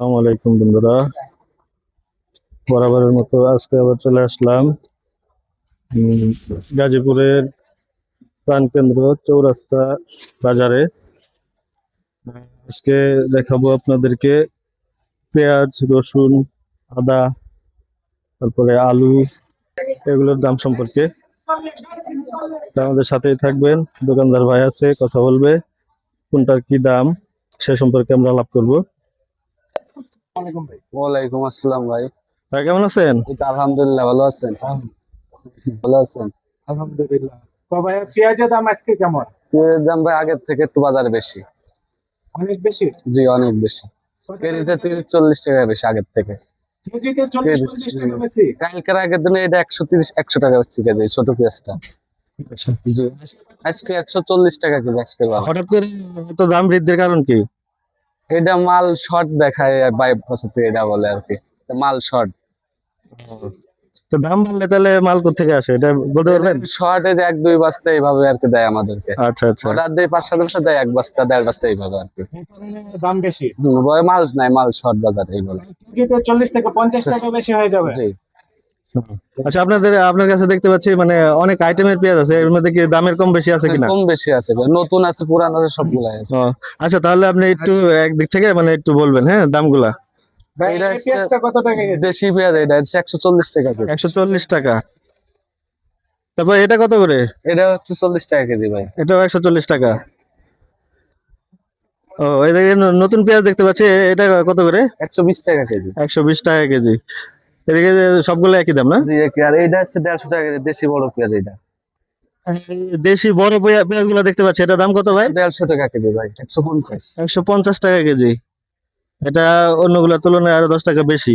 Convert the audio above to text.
আসসালামু আলাইকুম বন্ধুরা। বরাবরের মতো আজকে আবার চলে আসলাম গাজীপুরের প্রাণকেন্দ্র চৌরাস্তা বাজারে। আজকে দেখাবো আপনাদেরকে পেঁয়াজ, রসুন, আদা, তারপরে আলু, এগুলোর দাম সম্পর্কে। আমাদের সাথেই থাকবেন, দোকানদার ভাই আছে, কথা বলবে, কোনটার কি দাম, সে সম্পর্কে আমরা লাভ করব। ওয়ালাইকুম আসসালাম ভাই। ভাই কেমন আছেন? আলহামদুলিল্লাহ ভালো আছেন? ভালো আছেন? আলহামদুলিল্লাহ। তো ভাইয়া পেঁয়াজের দাম আজকে কেমন? পেঁয়াজের দাম ভাই আগের থেকে একটু বাজার বেশি। অনেক বেশি? জি অনেক বেশি। কেজিতে তিরিশ চল্লিশ টাকা বেশি আগের থেকে। কেজিতে চল্লিশ কেজি, চল্লিশ টাকা বেশি? কালকের আগের দিনে এটা একশো তিরিশ একশো টাকা হচ্ছে কেজি ছোট পেঁয়াজটা। আজকে একশো চল্লিশ টাকা কেজি আজকে হঠাৎ করে এত দাম বৃদ্ধির কারণ কি? এটা মাল শর্ট দেখায় বাই বছর এটা বলে আর কি। মাল শর্ট। তো দাম বাড়লে তাহলে মাল থেকে আসে? এটা বলতে পারবেন শর্টে যে এক দুই বস্তা এইভাবে আর কি দেয় আমাদেরকে। আচ্ছা আচ্ছা। অর্ডার দেয় পাঁচ সাত বস্তা দেয় এক বস্তা দেড় বস্তা এইভাবে আর কি। দাম বেশি? হুম, মাল নাই মাল শর্ট বাজার এই বলে। চল্লিশ থেকে পঞ্চাশ টাকা বেশি হয়ে যাবে। জি। আচ্ছা আপনাদের আপনার কাছে দেখতে পাচ্ছি মানে অনেক আইটেমের পেঁয়াজ আছে এর মধ্যে কি দামের কম বেশি আছে কিনা? কম বেশি আছে নতুন আছে পুরান আছে সবগুলাই আছে। আচ্ছা তাহলে আপনি একটু একদিক থেকে মানে একটু বলবেন হ্যাঁ দামগুলা? ভাই, এই পেঁয়াজটা কত টাকা দেশি পেঁয়াজ এটা একশো চল্লিশ টাকা কেজি। একশো চল্লিশ টাকা। তারপর এটা কত করে? এটা হচ্ছে চল্লিশ টাকা কেজি ভাই। এটাও একশো চল্লিশ টাকা। ও ন- নতুন পেঁয়াজ দেখতে পাচ্ছি এটা কত করে? একশো বিশ টাকা কেজি। একশো বিশ টাকা কেজি। এদিকে সবগুলো একই দাম না? আর এইটা হচ্ছে দেড়শো টাকা কেজি দেশি বড় পেঁয়াজ এটা দেশি বড় পেঁয়াজগুলো দেখতে পাচ্ছি এটা দাম কত ভাই? দেড়শো টাকা কেজি ভাই একশো পঞ্চাশ। একশো পঞ্চাশ টাকা কেজি। এটা অন্যগুলোর তুলনায় আরও দশ টাকা বেশি।